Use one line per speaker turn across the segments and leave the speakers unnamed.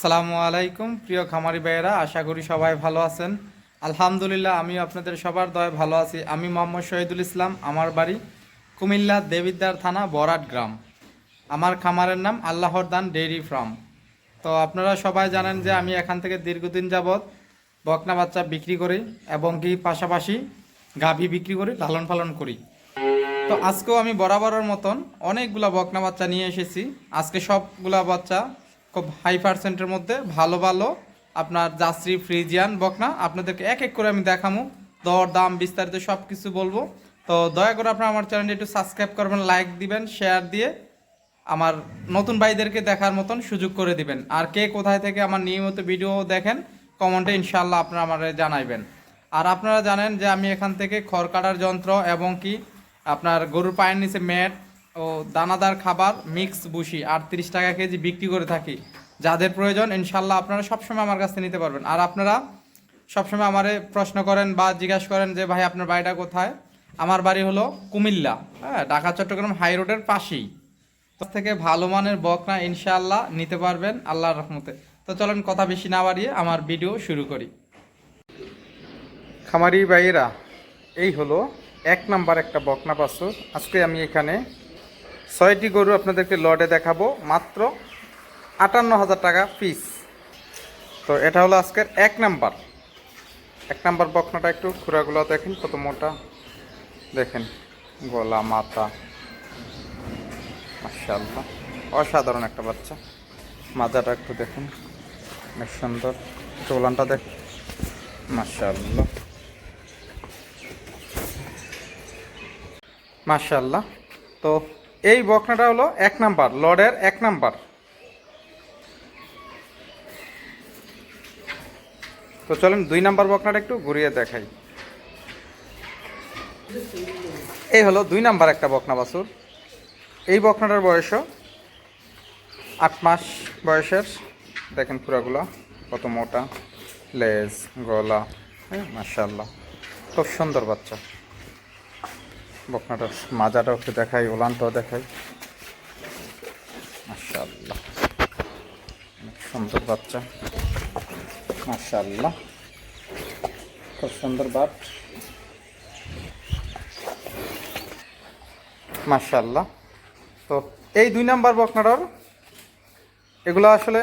সালামু আলাইকুম, প্রিয় খামারি ভাইয়েরা, আশা করি সবাই ভালো আছেন। আলহামদুলিল্লাহ আমি আপনাদের সবার দয় ভালো আছি। আমি মোহাম্মদ শহীদুল ইসলাম, আমার বাড়ি কুমিল্লা দেবিদ্দার থানা, বরাট গ্রাম। আমার খামারের নাম আল্লাহর দান ডেইরি ফার্ম। তো আপনারা সবাই জানেন যে আমি এখান থেকে দীর্ঘদিন যাবৎ বকনা বাচ্চা বিক্রি করি এবং কি পাশাপাশি গাভী বিক্রি করি, লালন পালন করি। তো আজকেও আমি বরাবরের মতন অনেকগুলা বকনা বাচ্চা নিয়ে এসেছি। আজকে সবগুলা বাচ্চা খুব হাই পার্সেন্টের মধ্যে ভালো ভালো আপনার জাসরি ফ্রিজিয়ান, বকনা, আপনাদেরকে এক এক করে আমি দেখামু। দর, দাম বিস্তারিত সব কিছু বলব। তো দয়া করে আপনারা আমার চ্যানেলটি একটু সাবস্ক্রাইব করবেন লাইক দিবেন শেয়ার দিয়ে আমার নতুন ভাইদেরকে দেখার মতন সুযোগ করে দিবেন। আর কে কোথায় থেকে আমার নিয়মিত ভিডিও দেখেন, কমেন্টে ইনশাল্লাহ আপনারা আমার জানাইবেন। আর আপনারা জানেন যে আমি এখান থেকে খড় কাটার যন্ত্র এবং কি আপনার গরুর পায়ের নিচে ম্যাট ও দানাদার খাবার মিক্স বুসি আটত্রিশ টাকা কেজি বিক্রি করে থাকি। যাদের প্রয়োজন, ইনশাল্লাহ আপনারা সবসময় আমার কাছ নিতে পারবেন। আর আপনারা সবসময় আমারে প্রশ্ন করেন বা জিজ্ঞাসা করেন যে, ভাই, আপনার বাড়িটা কোথায়? আমার বাড়ি হলো কুমিল্লা হ্যাঁ ঢাকা, চট্টগ্রাম হাই রোডের পাশেই। তো থেকে ভালো মানের বকনা ইনশাআল্লাহ নিতে পারবেন আল্লাহর রহমতে। তো চলেন কথা বেশি না বাড়িয়ে আমার ভিডিও শুরু করি। খামারি ভাইয়েরা, এই হলো এক নাম্বার একটা বকনা বাছুর আজকে আমি এখানে ছয়টি গরু আপনাদেরকে লডে দেখাবো, মাত্র আটান্ন হাজার টাকা পিস তো এটা হলো আজকের এক নাম্বার। এক নাম্বার বকনাটা একটু খুঁড়াগুলো দেখেন, কত মোটা। দেখেন, গলা, মাথা। মাশাআল্লাহ, অসাধারণ একটা বাচ্চা। মাজাটা একটু দেখুন, বেশ সুন্দর। চোলানটা দেখ। মাশাআল্লাহ। মাশাআল্লাহ। তো এই বকনাটা হলো এক নাম্বার, লর্ডের এক নাম্বার। তো চলেন দুই নাম্বার বকনাটা একটু ঘুরিয়ে দেখাই। এই হলো দুই নাম্বার একটা বকনা বাছুর। এই বকনাটার বয়সও আট মাস বয়সের। দেখেন পুরাগুলো, কত মোটা, লেজ, গলা হ্যাঁ মার্শাল্লাহ খুব সুন্দর বাচ্চা। বকনাটার মাজাটাও একটু দেখাই, ওলানটাও দেখাই। মার্শাল্লাহ অনেক সুন্দর বাচ্চা। মার্শাল্লাহ খুব সুন্দর বাট। মার্শাল্লাহ তো এই দুই নাম্বার বকনাটার, এগুলো আসলে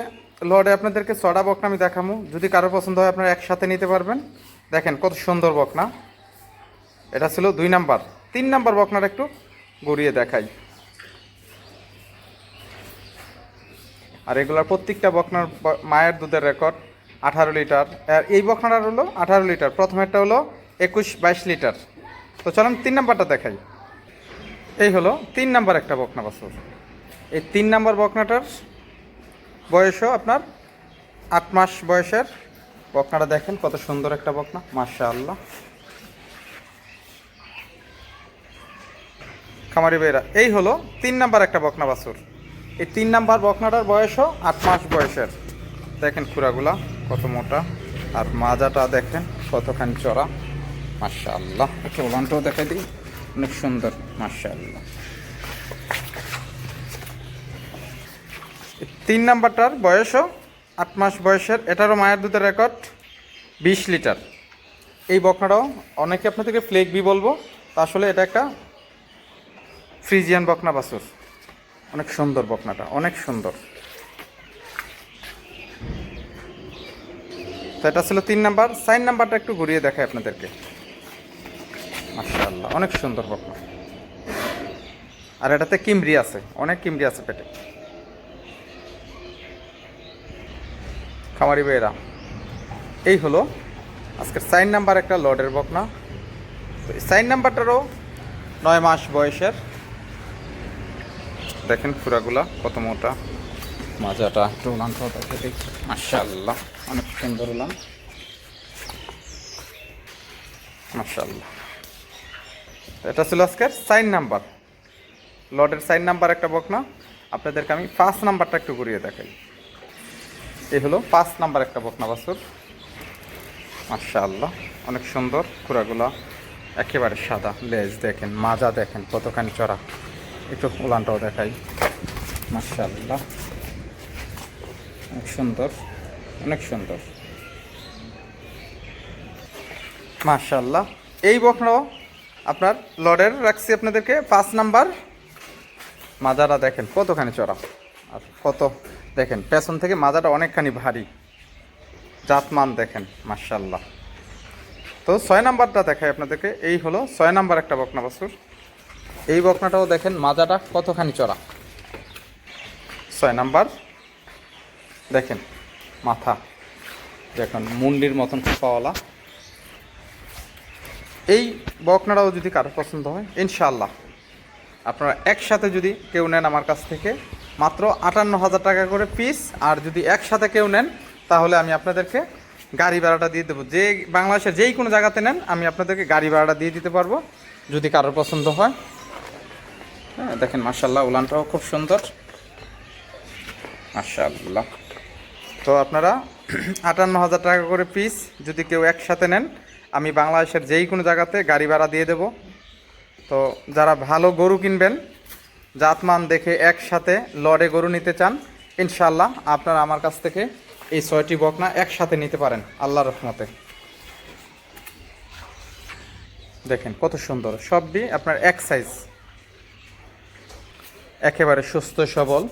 লর্ডে আপনাদেরকে ছড়া বকনা আমি দেখাবো যদি কারও পছন্দ হয় আপনারা একসাথে নিতে পারবেন। দেখেন কত সুন্দর বকনা। এটা ছিল দুই নাম্বার। তিন নাম্বার বকনাটা একটু ঘুরিয়ে দেখাই। আর এগুলার প্রত্যেকটা বকনার মায়ের দুধের রেকর্ড আঠারো লিটার। আর এই বকনাটার হলো আঠারো লিটার। প্রথমেরটা হলো একুশ বাইশ লিটার। তো চলুন তিন নাম্বারটা দেখাই। এই হলো তিন নাম্বার একটা বকনা বাছুর। এই তিন নাম্বার বকনাটার বয়সও আপনার আট মাস বয়সের। বকনাটা দেখেন কত সুন্দর একটা বকনা। মাশা আল্লাহ খামারি বেরা এই হলো তিন নাম্বার একটা বকনা বাছুর। এই তিন নাম্বার বকনাটার বয়সও আট মাস বয়সের। দেখেন খুরাগুলা কত মোটা, আর মাজাটা দেখেন কতখানি চড়া। মাশা আল্লাহ একটু ওলানটাও দিই। অনেক সুন্দর মাশা আল্লাহ তিন নাম্বারটার বয়সও আট মাস বয়সের। এটারও মায়ের দুধের রেকর্ড বিশ লিটার। এই বকনাটাও অনেকে আপনাদেরকে ফ্লেক বি বলব। আসলে এটা একটা ফ্রিজিয়ান বকনা বাছুর। অনেক সুন্দর বকনাটা, অনেক সুন্দর। তো এটা ছিল তিন নাম্বার। সাইন নাম্বারটা একটু ঘুরিয়ে দেখায় আপনাদেরকে। মাশাআল্লাহ, অনেক সুন্দর বকনা। আর এটাতে কিমরি আছে, অনেক কিমরি আছে পেটে। খামারি বেয়েরা এই হলো আজকের সাইন নাম্বার একটা লর্ডের বকনা। সাইন নাম্বারটারও নয় মাস বয়সের দেখেন ফুরাগুলা কত মোটা। মাজাটা একটু উলানটাও দেখে অনেক সুন্দর উলান মাশাআল্লাহ। এটা ছিল আজকের সাইন নাম্বার। লর্ডের সাইন নাম্বার একটা বকনা আপনাদেরকে আমি পাঁচ নাম্বারটা একটু ঘুরিয়ে দেখাই। এই হলো পাঁচ নাম্বার একটা বকনা বাছুর। মাশাআল্লাহ, অনেক সুন্দর খুরাগুলা একেবারে সাদা, লেজ দেখেন, মাজা দেখেন, কতখানি চড়া। একটু উলানটাও দেখাই। মাশাআল্লাহ। অনেক সুন্দর অনেক সুন্দর। মাশাল্লাহ এই বকনাও আপনার লডের রাখছি আপনাদেরকে। পাঁচ নাম্বার। মাজারা দেখেন, কতখানি চড়া আর কত, দেখেন, পেছন থেকে মাজাটা অনেকখানি ভারী। জাতমান দেখেন মাশাল্লাহ তো ছয় নাম্বারটা দেখাই আপনাদেরকে। এই হলো ছয় নাম্বার একটা বকনা বাছুর এই বকনাটাও দেখেন মাজাটা কতখানি চড়া। ছয় নাম্বার, দেখেন মাথা। দেখেন, মুন্ডির মতন পাওয়ালা এই বকনাটাও যদি কারও পছন্দ হয়, ইনশাআল্লাহ। আপনারা একসাথে যদি কেউ নেন আমার কাছ থেকে, মাত্র আটান্ন হাজার টাকা করে পিস। আর যদি একসাথে কেউ নেন, তাহলে আমি আপনাদেরকে গাড়ি ভাড়াটা দিয়ে দেবো। যে বাংলাদেশের যেই কোনো জায়গাতে নেন, আমি আপনাদেরকে গাড়ি ভাড়াটা দিয়ে দিতে পারব। যদি কারোর পছন্দ হয় হ্যাঁ দেখেন মার্শাল্লাহ উলানটাও খুব সুন্দর। মার্শাল্লাহ তো আপনারা আটান্ন হাজার টাকা করে পিস যদি কেউ একসাথে নেন, আমি বাংলাদেশের যেই কোনো জায়গাতে গাড়ি ভাড়া দিয়ে দেব। তো যারা ভালো গরু কিনবেন, জাতমান দেখে একসাথে লড়ে গরু নিতে চান ইনশাল্লাহ আপনারা আমার কাছ থেকে এই ছয়টি বকনা একসাথে নিতে পারেন, আল্লাহর রহমতে। দেখেন, কত সুন্দর। সবই আপনার এক সাইজ একেবারে সুস্থ, সবল।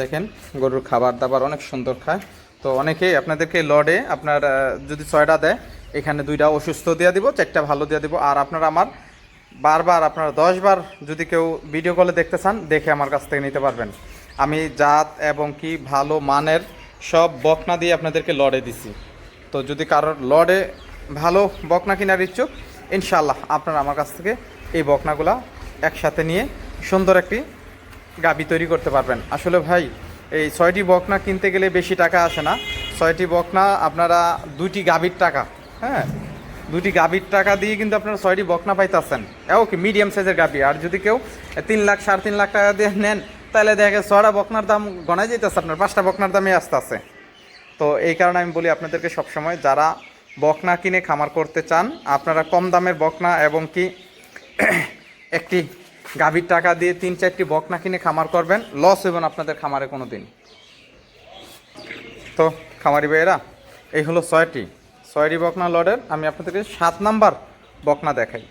দেখেন, গরুর খাবার দাবার অনেক সুন্দর খায়। তো অনেকেই আপনাদেরকে লডে আপনার যদি ছয়টা দেয়, এখানে দুইটা অসুস্থ দিয়ে দিব, চারটা ভালো দিয়ে দিব। আর আপনারা আমার বারবার, আপনারা দশবার যদি কেউ ভিডিও কলে দেখতে চান, দেখে আমার কাছ থেকে নিতে পারবেন। আমি জাত এবং কি ভালো মানের সব বকনা দিয়ে আপনাদেরকে লড়ে দিছি। তো যদি কারোর লড়ে ভালো বকনা কেনার ইচ্ছুক ইনশাল্লাহ আপনারা আমার কাছ থেকে এই বকনাগুলা একসাথে নিয়ে সুন্দর একটি গাবি তৈরি করতে পারবেন। আসলে ভাই, এই ছয়টি বকনা কিনতে গেলে বেশি টাকা আসে না। ছয়টি বকনা আপনারা দুটি গাভীর টাকা হ্যাঁ? দুটি গাভীর টাকা দিয়ে কিন্তু আপনারা ছয়টি বকনা পাইতেছেন। এও কি মিডিয়াম সাইজের গাভী আর যদি কেউ তিন লাখ, সাড়ে তিন লাখ টাকা দিয়ে নেন, তাহলে দেখা গেছে ছয়টা বকনার দাম গণাই যেতেছে আপনার পাঁচটা বকনার দামে আসতে আছে তো এই কারণে আমি বলি আপনাদেরকে সবসময়, যারা বকনা কিনে খামার করতে চান, আপনারা কম দামের বকনা এবং কি, একটি গাভীর টাকা দিয়ে তিন, চারটি বকনা কিনে খামার করবেন লস হবে না আপনাদের খামারে কোনো দিন তো, খামারি ভাইয়েরা, এই হলো ছয়টি। ছয়টি বকনা লডের, আমি আপনাদেরকে সাত নাম্বার বকনা দেখাই।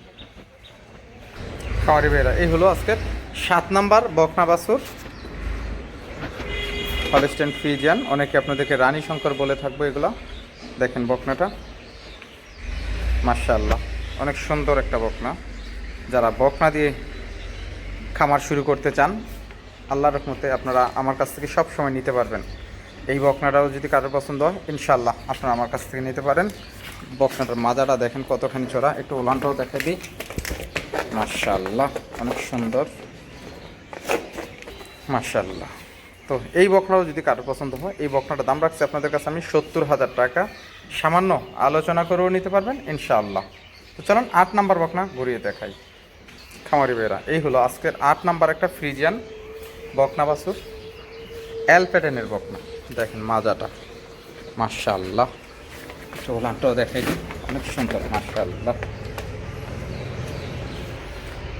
খামারি ভাইয়েরা, এই হলো আজকের সাত নাম্বার বকনা বাসুর হলস্টেন ফ্রিজিয়ান অনেকে আপনাদেরকে রানী শঙ্কর বলে থাকব এগুলো। দেখেন বকনাটা মার্শাল্লাহ অনেক সুন্দর একটা বকনা যারা বকনা দিয়ে খামার শুরু করতে চান, আল্লাহর রহমতে আপনারা আমার কাছ থেকে সব সময় নিতে পারবেন। এই বকনাটাও যদি কারোর পছন্দ হয় ইনশাল্লাহ আপনারা আমার কাছ থেকে নিতে পারেন। বকনাটার মাজাটা দেখেন কতখানি চড়া, একটু ওলানটাও দেখে দিই। মার্শাল্লাহ অনেক সুন্দর। মার্শাল্লাহ তো এই বকনাও যদি কারও পছন্দ হয়, এই বকনাটার দাম রাখছি আপনাদের কাছে আমি সত্তর হাজার টাকা। সামান্য আলোচনা করেও নিতে পারবেন, ইনশাআল্লাহ। তো চলুন আট নাম্বার বকনা ঘুরিয়ে দেখাই। খামারি বেরা এই হলো আজকের আট নাম্বার একটা ফ্রিজিয়ান বকনা বাসুর এল প্যাটার্নের বকনা। দেখেন মাজাটা। মার্শাল্লাহ চোলানটাও দেখাই দিই। অনেক সুন্দর মার্শাল্লাহ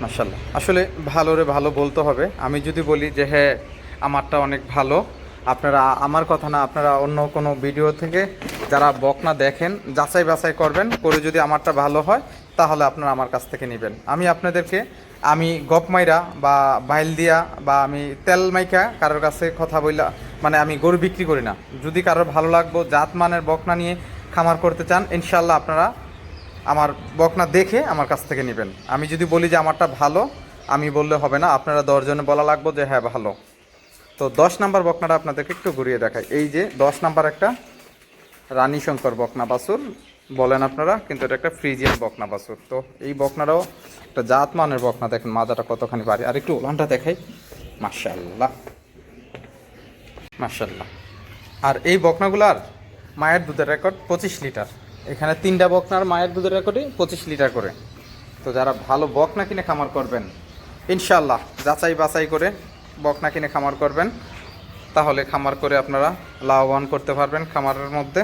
মার্শাল্লাহ আসলে ভালো রে, ভালো বলতে হবে। আমি যদি বলি যে হ্যাঁ আমারটা অনেক ভালো। আপনারা, আমার কথা না, আপনারা অন্য কোনো ভিডিও থেকে যারা বকনা দেখেন, যাচাই বাছাই করবেন, করে যদি আমারটা ভালো হয়, তাহলে আপনারা আমার কাছ থেকে নেবেন। আমি আপনাদেরকে, আমি গপ মাইরা বা বাইল দিয়া বা আমি তেল মাইকা কারোর কাছে কথা বইলা মানে আমি গরু বিক্রি করি না। যদি কারোর ভালো লাগবো জাতমানের বকনা নিয়ে খামার করতে চান ইনশাল্লাহ আপনারা আমার বকনা দেখে আমার কাছ থেকে নেবেন। আমি যদি বলি যে আমারটা ভালো, আমি বললে হবে না। আপনারা দশজনে বলা লাগবো যে হ্যাঁ ভালো। তো দশ নাম্বার বকনাটা আপনাদেরকে একটু ঘুরিয়ে দেখাই। এই যে দশ নাম্বার একটা রানী শঙ্কর বকনা বাছুর, বলেন আপনারা, কিন্তু এটা একটা ফ্রিজিয়ান বকনা বাছুর। তো এই বকনাটাও একটা জাত মানের বকনা, দেখেন মাজাটা কতখানি পারে আর একটু ওলানটা দেখাই। মার্শাল্লাহ মার্শাল্লাহ আর এই বকনাগুলার মায়ের দুধের রেকর্ড পঁচিশ লিটার। এখানে তিনটা বকনার মায়ের দুধের রেকর্ডই পঁচিশ লিটার করে। তো যারা ভালো বকনা কিনে খামার করবেন ইনশাল্লাহ যাচাই বাছাই করে বকনা কিনে খামার করবেন। তাহলে খামার করে আপনারা লাভবান করতে পারবেন খামারের মধ্যে।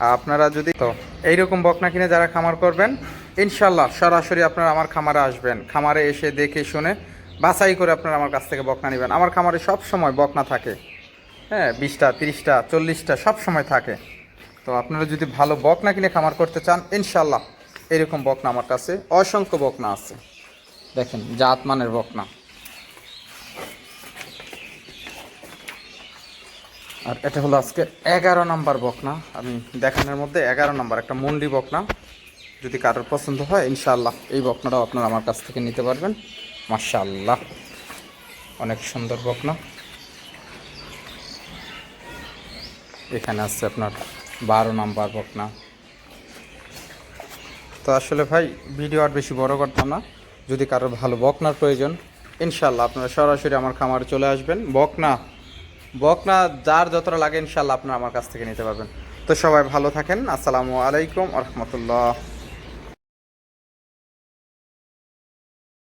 আপনারা যদি তো এইরকম বকনা কিনে যারা খামার করবেন ইনশাল্লাহ সরাসরি আপনারা আমার খামারে আসবেন। খামারে এসে দেখে শুনে বাছাই করে আপনারা আমার কাছ থেকে বকনা নেবেন। আমার খামারে সব সময় বকনা থাকে। হ্যাঁ বিশটা, তিরিশটা, চল্লিশটা সব সময় থাকে। তো আপনারা যদি ভালো বকনা কিনে খামার করতে চান ইনশাল্লাহ এরকম বকনা আমার কাছে অসংখ্য বকনা আছে। দেখেন, জাত মানের বকনা। আর এটা হলো আজকে এগারো নাম্বার বকনা। আমি দেখানোর মধ্যে এগারো নাম্বার একটা মন্ডি বকনা। যদি কারোর পছন্দ হয়, ইনশাআল্লাহ এই বকনাটাও আপনারা আমার কাছ থেকে নিতে পারবেন। মাশাআল্লাহ। অনেক সুন্দর বকনা। এখানে আছে আপনার বারো নাম্বার বকনা। তো আসলে ভাই, ভিডিও আর বেশি বড় করতাম না। যদি কারোর ভালো বকনার প্রয়োজন ইনশাল্লাহ আপনারা সরাসরি আমার খামারে চলে আসবেন। বকনা বকনা যার যতটা লাগে ইনশাল্লাহ আপনারা আমার কাছ থেকে নিতে পারবেন। তো সবাই ভালো থাকেন। আসসালামু আলাইকুম রহমতুল্লাহ।